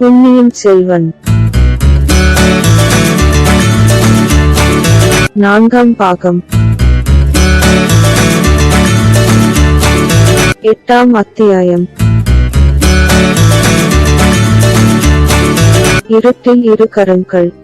பொன்னியின் செல்வன். நான்காம் பாகம். எட்டாம் அத்தியாயம். இருட்டில் இரு கரங்கள்.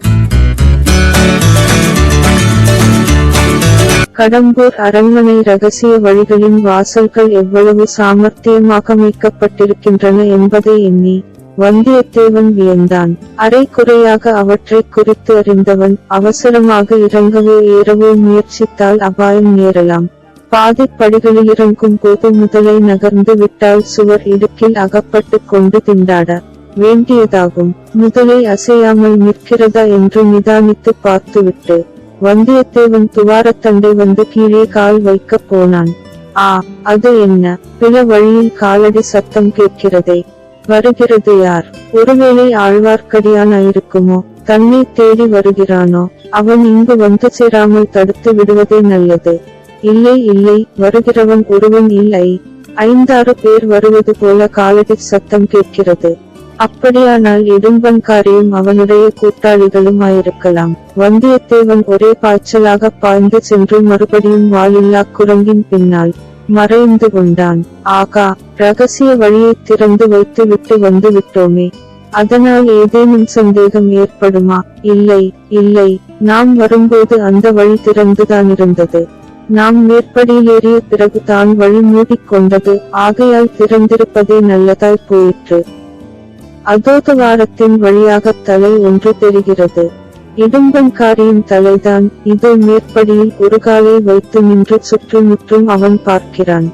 கடம்பூர் அரண்மனை ரகசிய வழிகளின் வாசல்கள் எவ்வளவு சாமர்த்தியமாக மீட்கப்பட்டிருக்கின்றன என்பதை எண்ணி வந்தியத்தேவன் வியந்தான். அரை குறையாக அவற்றை குறித்து அறிந்தவன் அவசரமாக இறங்கவோ ஏறவோ முயற்சித்தால் அபாயம் நேரலாம் பாதிப்படிகளில் இறங்கும் போது முதலை நகர்ந்து விட்டால் சுவர் இடுக்கில் அகப்பட்டு கொண்டு திண்டாட வேண்டியதாகும். முதலை அசையாமல் நிற்கிறதா என்று நிதானித்து பார்த்துவிட்டு வந்தியத்தேவன் துவாரத்தண்டை வந்து கீழே கால் வைக்கப் போனான். ஆ அது என்ன? பிற வழியில் காலடி சத்தம் கேட்கிறதே. வருகிறது யார்? ஒருவேளை ஆழ்வார்க்கடியானா இருக்குமோ? தன்னை தேடி வருகிறானோ? அவன் இங்கு வந்து சேராமல் தடுத்து விடுவதே நல்லது. இல்லை இல்லை வருகிறவன் ஒருவன் இல்லை. ஐந்தாறு பேர் வருவது போல காலடி சத்தம் கேட்கிறது. அப்படியானால் இடும்பன்காரியும் அவனுடைய கூட்டாளிகளும் ஆயிருக்கலாம் வந்தியத்தேவன் ஒரே பாய்ச்சலாக பாய்ந்து சென்று மறுபடியும் வாலில்லா குரங்கின் பின்னால் மறைந்து கொண்டான். ஆகா ரகசிய வழியை திறந்து வைத்து விட்டு வந்து விட்டோமே. அதனால் ஏதேனும் சந்தேகம் ஏற்படுமா? இல்லை இல்லை. நாம் வரும்போது அந்த வழி திறந்துதான் இருந்தது. நாம் மேற்படியில் ஏறிய பிறகு தான் வழி மூடிக்கொண்டது. ஆகையால் திறந்திருப்பதே நல்லதாய் போயிற்று. அதோதவாரத்தின் வழியாக தலை ஒன்று தெரிகிறது. இடும்பன்காரியின் தலைதான் இதோ மேற்படியில் ஒரு காலை வைத்து நின்று சுற்றுமுற்றும் அவன் பார்க்கிறான்.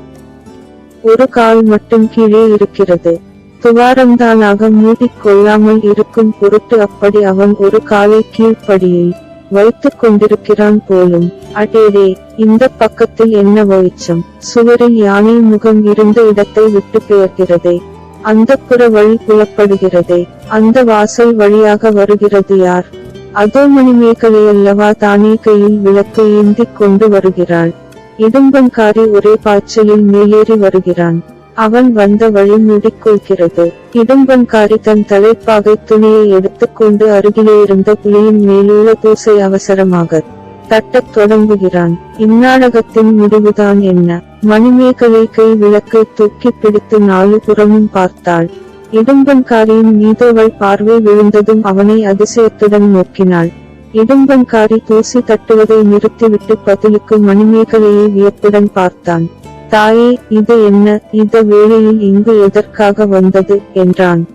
ஒரு கால் மட்டும் கீழே இருக்கிறது. துவாரம்தானாக மூடிக்கொள்ளாமல் இருக்கும் பொருட்டு அப்படி அவன் ஒரு காலை கீழ்ப்படியில் வைத்துக் கொண்டிருக்கிறான் போலும். அடேடே இந்த பக்கத்தில் என்ன வெளிச்சம்? சுவரில் யானை முகம் இருந்த இடத்தை விட்டு பெயர்கிறதே. அந்த புற வழி புலப்படுகிறதே. அந்த வாசல் வழியாக வருகிறது யார்? அதோ மணிமேகலையல்லவா தானே கையில் விளக்கை ஏந்திக் கொண்டு வருகிறாள். இடும்பன்காரி ஒரே பாய்ச்சலில் மேலேறி வருகிறான். அவன் வந்த வழி மூடிக்கொள்கிறது. இடும்பன்காரி தன் தலைப்பாகை துணியை எடுத்துக்கொண்டு அருகிலே இருந்த புலியின் மேலுள்ள பூசை அவசரமாக தட்டத் தொடங்குகிறான். இந்நாடகத்தின் முடிவுதான் என்ன? மணிமேகலை கை விளக்கை தூக்கி பிடித்து நாலு புறமும் பார்த்தாள். இடும்பன்காரியின் மீதவள் பார்வை விழுந்ததும் அவனை அதிசயத்துடன் நோக்கினாள். இடும்பன்காரி தூசி தட்டுவதை நிறுத்திவிட்டு பதிலுக்கு மணிமேகலையை வியப்புடன் பார்த்தான். தாயே இது என்ன? இந்த வேளையில் இங்கு எதற்காக வந்தது? என்றான்.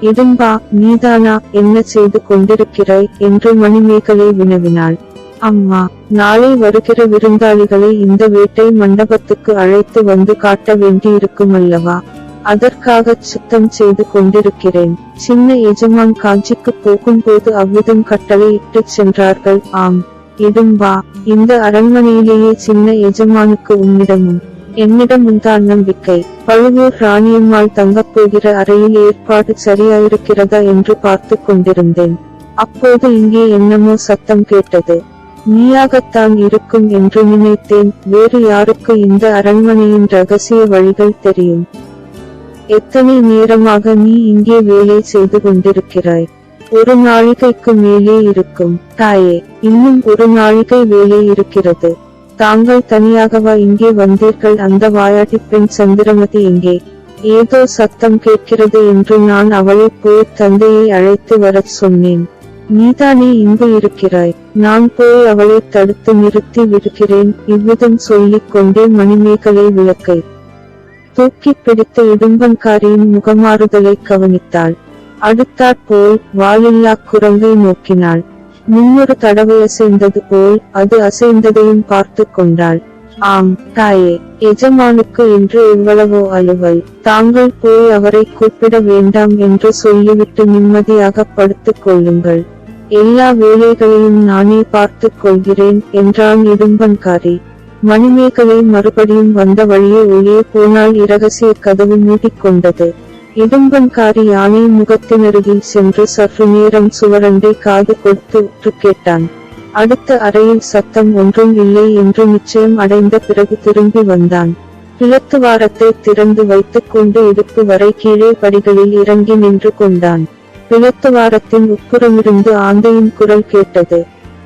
இடும்பா நீதானா? என்ன செய்து கொண்டிருக்கிறாய்? என்று மணிமேகலை வினவினாள். அம்மா நாளை வருகிற விருந்தாளிகளை இந்த வேட்டை மண்டபத்துக்கு அழைத்து வந்து காட்ட வேண்டியிருக்கும் அல்லவா? அதற்காக சுத்தம் செய்து கொண்டிருக்கிறேன். சின்ன எஜமான் காஞ்சிக்கு போகும்போது அவ்விதம் கட்டளை இட்டுச் சென்றார்கள். ஆம். இடும்பா இந்த அரண்மனையிலேயே சின்ன எஜமானுக்கு உன்னிடமும் என்னிடமும் தான் நம்பிக்கை. பழுவூர் ராணியம்மாள் தங்கப் போகிற அறையில் ஏற்பாடு சரியாயிருக்கிறதா என்று பார்த்து கொண்டிருந்தேன். அப்போது இங்கே என்னமோ சத்தம் கேட்டது. நீயாகத்தான் இருக்கும் என்று நினைத்தேன். வேறு யாருக்கு இந்த அரண்மனையின் ரகசிய வழிகள் தெரியும். எத்தனை நேரமாக நீ இங்கே வேலை செய்து கொண்டிருக்கிறாய்? ஒரு நாழிகைக்கு மேலே இருக்கும். தாயே இன்னும் ஒரு நாழிகை வேலை இருக்கிறது. தாங்கள் தனியாகவா இங்கே வந்தீர்கள்? அந்த வாயாட்டி பெண் சந்திரமதி எங்கே? ஏதோ சத்தம் கேட்கிறது என்று நான் அவளை போய் தந்தையை அழைத்து வரச் சொன்னேன். நீதானே இங்கு இருக்கிறாய்? நான் போய் அவளை தடுத்து நிறுத்தி விடுகிறேன். இவ்விதம் சொல்லிக் கொண்டே மணிமேகலை விளக்கை தூக்கி பிடித்த இடும்பன்காரியின் முகமாறுதலை கவனித்தாள். அடுத்தாற்போல் வாலில்லா குரங்கை நோக்கினாள். முன்னொரு தடவை அசைந்தது போல் அது அசைந்ததையும் பார்த்து கொண்டாள். ஆம் தாயே எஜமானுக்கு இன்று இவ்வளவோ அலுவல். தாங்கள் போய் அவரை கூப்பிட வேண்டாம் என்று சொல்லிவிட்டு நிம்மதியாக படுத்துக் கொள்ளுங்கள். எல்லா வேலைகளையும் நானே பார்த்துக் கொள்கிறேன் என்றான் இடும்பன்காரி மணிமேகலை மறுபடியும் வந்த வழியே ஒளியே போனால் இரகசிய கதவு மூடிக்கொண்டது. இடும்பன்காரி யானை முகத்தினருகில் சென்று சற்று நேரம் சுவரண்டை காது கொடுத்து உற்று கேட்டான் அடுத்த அறையில் சத்தம் ஒன்றும் இல்லை என்று நிச்சயம் அடைந்த பிறகு திரும்பி வந்தான். பிளத்துவாரத்தை திறந்து வைத்துக் கொண்டு இடுப்பு வரை கீழே படிகளில் இறங்கி நின்று கொண்டான். பிளத்துவாரத்தின் உட்புறமிருந்து ஆந்தையின் குரல் கேட்டது.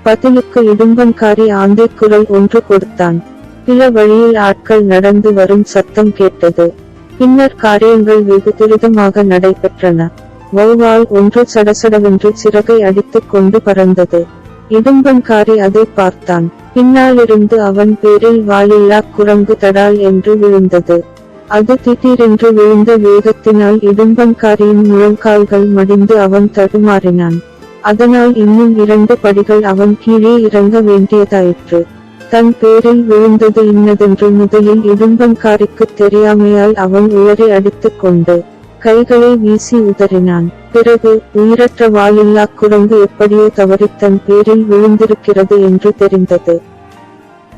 பதிலுக்கு இடும்பன்காரி ஆந்தை குரல் ஒன்று கொடுத்தான். பிற வழியில் ஆட்கள் நடந்து வரும் சத்தம் கேட்டது. பின்னர் காரியங்கள் வெகு துரிதமாக நடைபெற்றன. வௌவால் ஒன்று சடசடவென்று சிறகை அடித்துக் கொண்டு பறந்தது. இடும்பன்காரி அதை பார்த்தான். பின்னாலிருந்து அவன் பேரில் வாலில்லா குரங்கு தடால் என்று விழுந்தது. அது திடீரென்று விழுந்த வேகத்தினால் இடும்பன்காரியின் முழங்கால்கள் மடிந்து அவன் தடுமாறினான். அதனால் இன்னும் இரண்டு படிகள் அவன் கீழே இறங்க வேண்டியதாயிற்று. தன் பேரில் விழுந்தது இன்னதென்று முதலில் இடும்பன்காரிக்கு தெரியாமையால் அவன் உளறி அடித்துக் கொண்டு கைகளை வீசி உதறினான். பிறகு உயிரற்ற வாலில்லா குரங்கு எப்படியோ தவறி தன் பேரில் விழுந்திருக்கிறது என்று தெரிந்தது.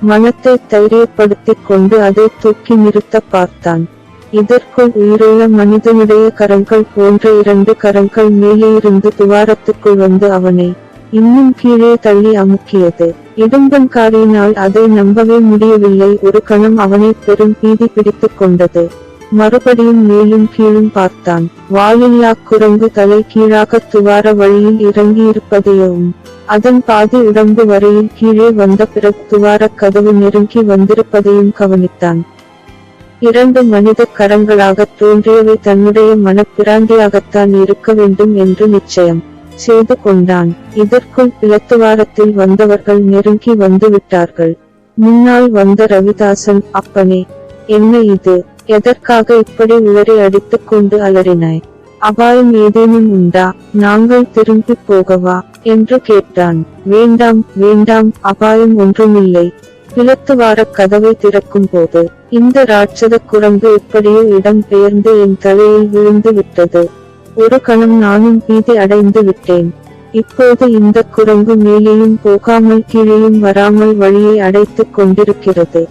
மனத்தை தைரியப்படுத்திக் கொண்டு அதை தூக்கி நிறுத்த பார்த்தான். இதற்குள் உயிருள்ள மனிதனுடைய கரங்கள் போன்ற இரண்டு கரங்கள் மேலேயிருந்து துவாரத்துக்குள் வந்து அவனை இன்னும் கீழே தள்ளி அமுக்கியது. இடும்பன்காரியினால் அதை நம்பவே முடியவில்லை. ஒரு கணம் அவனை பெரும் பீதி பிடித்துக் கொண்டது. மறுபடியும் மேலும் கீழும் பார்த்தான். வாலில்லா குரங்கு தலை கீழாக துவார வழியில் இறங்கியிருப்பதையும் அதன் பாதி உடம்பு வரையில் கீழே வந்த பிறகு துவாரக் கதவு நெருங்கி வந்திருப்பதையும் கவனித்தான். இரண்டு மனித கரங்களாக தோன்றியவை தன்னுடைய மனப்பிராந்தியாகத்தான் இருக்க வேண்டும் என்று நிச்சயம் செய்து கொண்டான். இதற்குள் பிளத்துவாரத்தில் வந்தவர்கள் நெருங்கி வந்து விட்டார்கள் முன்னால் வந்த ரவிதாசன் அப்பனே என்ன இது? எதற்காக இப்படி உளறி அடித்துக் கொண்டு அலறினாய்? அபாயம் ஏதேனும் உண்டா? நாங்கள் திரும்பி போகவா? என்று கேட்டான். வேண்டாம் வேண்டாம் அபாயம் ஒன்றுமில்லை. பிளத்துவார கதவை திறக்கும் போது இந்த ராட்சத குரங்கு எப்படியோ இடம் பெயர்ந்து என் தலையில் விழுந்து விட்டது. ஒரு கணம் நானும் பீதி அடைந்து விட்டேன். இப்போது இந்த குரங்கு மேலேயும் போகாமல் கீழேயும் வராமல் வழியை அடைத்துக் கொண்டிருக்கிறது.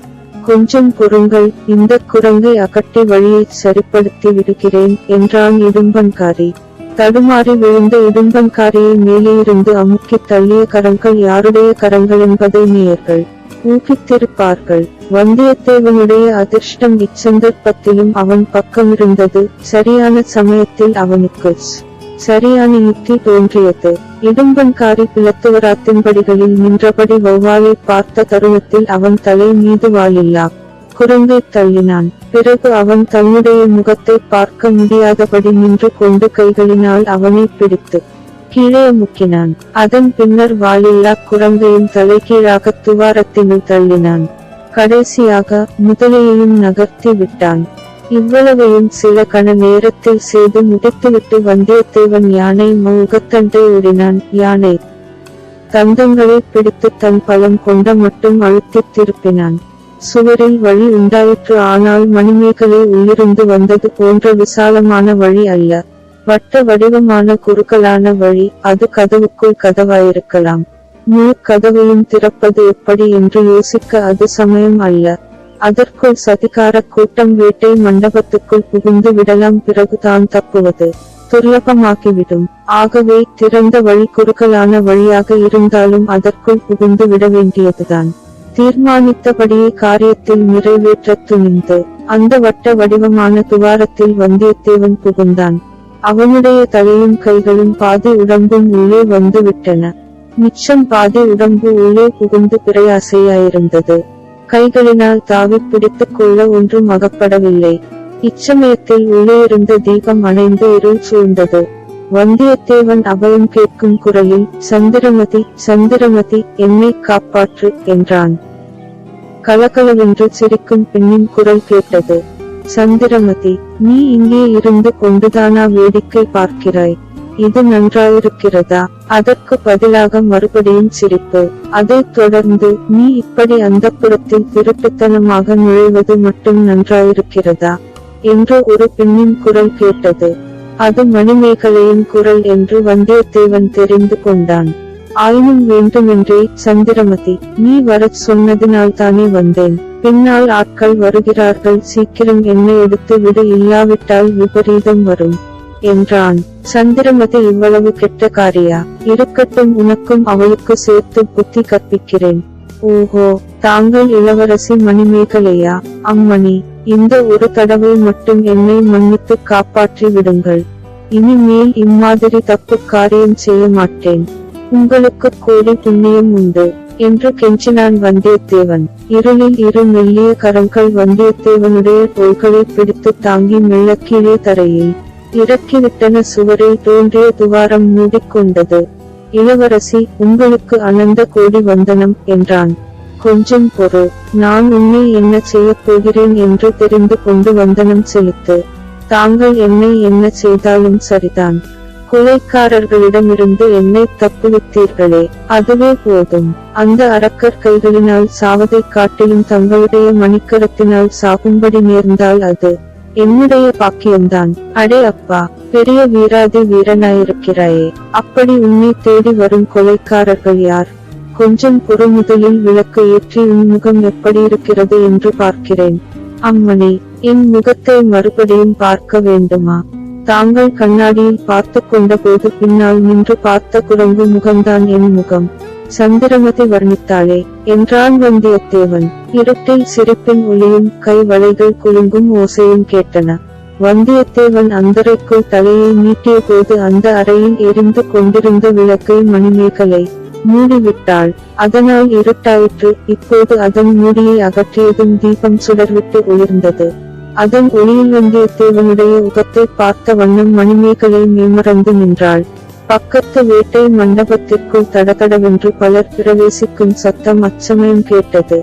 கொஞ்சம் பொறுங்கள் இந்த குரங்கை அகட்டி வழியை சரிப்படுத்தி விடுகிறேன் என்றான் இடும்பன்காரி. தடுமாறி விழுந்த இடும்பன்காரியை மேலேயிருந்து அமுக்கித் தள்ளிய கரங்கள் யாருடைய கரங்கள் என்பதை நேயர்கள் ஊகித்திருப்பார்கள். வந்தியத்தேவனுடைய அதிர்ஷ்டம் இச்சந்தர்ப்பத்திலும் அவன் பக்கமிருந்தது சரியான சமயத்தில் அவனுக்கு சரியான யுக்தி தோன்றியது. இடும்பன்காரி பிளத்துவராத்தின்படிகளில் நின்றபடி வௌவாலை பார்த்த தருணத்தில் அவன் தலை மீது வாலில்லா குரங்கை தள்ளினான். பிறகு அவன் தன்னுடைய முகத்தை பார்க்க முடியாதபடி நின்று கொண்டு கைகளினால் அவனை பிடித்து கீழே முக்கினான். அதன் பின்னர் வாலில்லா குரங்கையும் தலைகீழாக துவாரத்தினுள் தள்ளினான். கடைசியாக முதலையையும் நகர்த்தி விட்டான். இவ்வளவையும் சில கண நேரத்தில் செய்து முடித்துவிட்டு வந்தியத்தேவன் யானை முகத்தண்டை ஓடினான். யானை தந்தங்களை பிடித்து தன் பலம் கொண்ட மட்டும் அழுத்தித் திருப்பினான். சுவரில் வழி உண்டாயிற்று ஆனால் மணிமேகலை உள்ளிருந்து வந்தது போன்ற விசாலமான வழி அல்ல. வட்ட வடிவமான குறுக்கலான வழி அது கதவுக்குள் கதவாயிருக்கலாம். முழு கதவையும் திறப்பது எப்படி என்று யோசிக்க அது சமயம் அல்ல. அதற்குள் சதிகார கூட்டம் வேட்டை மண்டபத்துக்குள் புகுந்து விடலாம் பிறகு தான் தப்புவது. துர்லபமாகிவிடும். ஆகவே திறந்த வழி குறுக்கலான வழியாக இருந்தாலும் அதற்குள் புகுந்து விட வேண்டியதுதான். தீர்மானித்தபடியே காரியத்தில் நிறைவேற்ற துணிந்து. அந்த வட்ட வடிவமான துவாரத்தில் வந்தியத்தேவன் புகுந்தான். அவனுடைய தலையும் கைகளும் பாதி உடம்பும் உள்ளே வந்து விட்டன மிச்சம் பாதி உடம்பு உள்ளே புகுந்து பிரயாசையாயிருந்தது கைகளினால் தாவி பிடித்துக் கொள்ள ஒன்றும் அகப்படவில்லை. இச்சமயத்தில் உள்ளே இருந்த தீபம் அணைந்து இருள் சூழ்ந்தது. வந்தியத்தேவன் அபயம் கேட்கும் குரலில் சந்திரமதி சந்திரமதி என்னை காப்பாற்று என்றான். கலகலவென்று சிரிக்கும் பெண்ணின் குரல் கேட்டது. சந்திரமதி நீ இங்கே இருந்து கொண்டுதானா வேடிக்கை பார்க்கிறாய்? இது நன்றாயிருக்கிறதா? அதற்கு பதிலாக மறுபடியும் சிரிப்பு. அதைத் தொடர்ந்து நீ இப்படி அந்த புறத்தில் திருட்டுத்தனமாக நுழைவது மட்டும் நன்றாயிருக்கிறதா? என்று ஒரு பெண்ணின் குரல் கேட்டது. அது மணிமேகலையின் குரல் என்று வந்தியத்தேவன் தெரிந்து கொண்டான். ஆயினும் வேண்டுமென்றே சந்திரமதி நீ வரச் சொன்னதினால்தானே வந்தேன். பின்னால் ஆட்கள் வருகிறார்கள் சீக்கிரம் என்னை எடுத்து விடு இல்லாவிட்டால் விபரீதம் வரும் என்றான். சந்திரமதி இவ்வளவு கெட்ட காரியா? இருக்கட்டும் உனக்கும் அவளுக்கு சேர்த்து புத்தி கற்பிக்கிறேன். ஓஹோ தாங்கள் இளவரசி மணிமேகலையா? அம்மணி இந்த ஒரு தடவை மட்டும் என்னை மன்னித்து காப்பாற்றி விடுங்கள். இனிமேல் இம்மாதிரி தப்பு காரியம் செய்ய மாட்டேன். உங்களுக்கு கோடி புண்ணியம் உண்டு. என்று கெஞ்சினான் வந்தியத்தேவன். இருளில் இரு மெல்லிய கரங்கள் வந்தியத்தேவனுடைய தோள்களை பிடித்து தாங்கி மெல்ல கீழே தரையில் இறக்கிவிட்டன சுவரில் தோன்றிய துவாரம் மூடிக்கொண்டது. இளவரசி உங்களுக்கு அனந்த கோடி வந்தனம் என்றான். கொஞ்சம் பொறு நான் உன்னை என்ன செய்யப் போகிறேன் என்று தெரிந்து கொண்டு வந்தனம் செலுத்து. தாங்கள் என்னை என்ன செய்தாலும் சரிதான். கொலைக்காரர்களிடமிருந்து என்னை தப்புவித்தீர்களே அதுவே போதும். அந்த அரக்கர் கைகளினால் சாவதைக் காட்டிலும் தங்களுடைய மணிக்கரத்தினால் சாகும்படி நேர்ந்தால் அது என்னுடைய பாக்கியம்தான். அடே அப்பா பெரிய வீராதி வீரனாயிருக்கிறாயே அப்படி உன்னை தேடி வரும் கொலைக்காரர்கள் யார்? கொஞ்சம் பொறுமுதலில் விளக்கு ஏற்றி உன் முகம் எப்படி இருக்கிறது என்று பார்க்கிறேன். அம்மணி என் முகத்தை மறுபடியும் பார்க்க வேண்டுமா? தாங்கள் கண்ணாடியில் பார்த்து கொண்டபோது பின்னால் நின்று பார்த்த குரங்கு முகம்தான் என் முகம். சந்திரமதி வர்ணித்தாளே என்றான் வந்தியத்தேவன். இருட்டில் சிரிப்பின் ஒளியும் கை வளைகள் குலுங்கும் ஓசையும் கேட்டன. வந்தியத்தேவன் அந்தரைக்குள் தலையை நீட்டிய போது அந்த அறையில் எரிந்து கொண்டிருந்த விளக்கை மணிமேகலை மூடிவிட்டாள். அதனால் இருட்டாயிற்று இப்போது அதன் மூடியை அகற்றியதும் தீபம் சுடர்விட்டு ஒளிர்ந்தது அதன் ஒளியில் வந்தியத்தேவனுடைய உகத்தை பார்த்த வண்ணம் மணிமேகலை மேமறந்து நின்றாள். பக்கத்து வேட்டை மண்டபத்திற்குள் தடதடவென்று பலர் பிரவேசிக்கும் சத்தம் அச்சமயம் கேட்டது.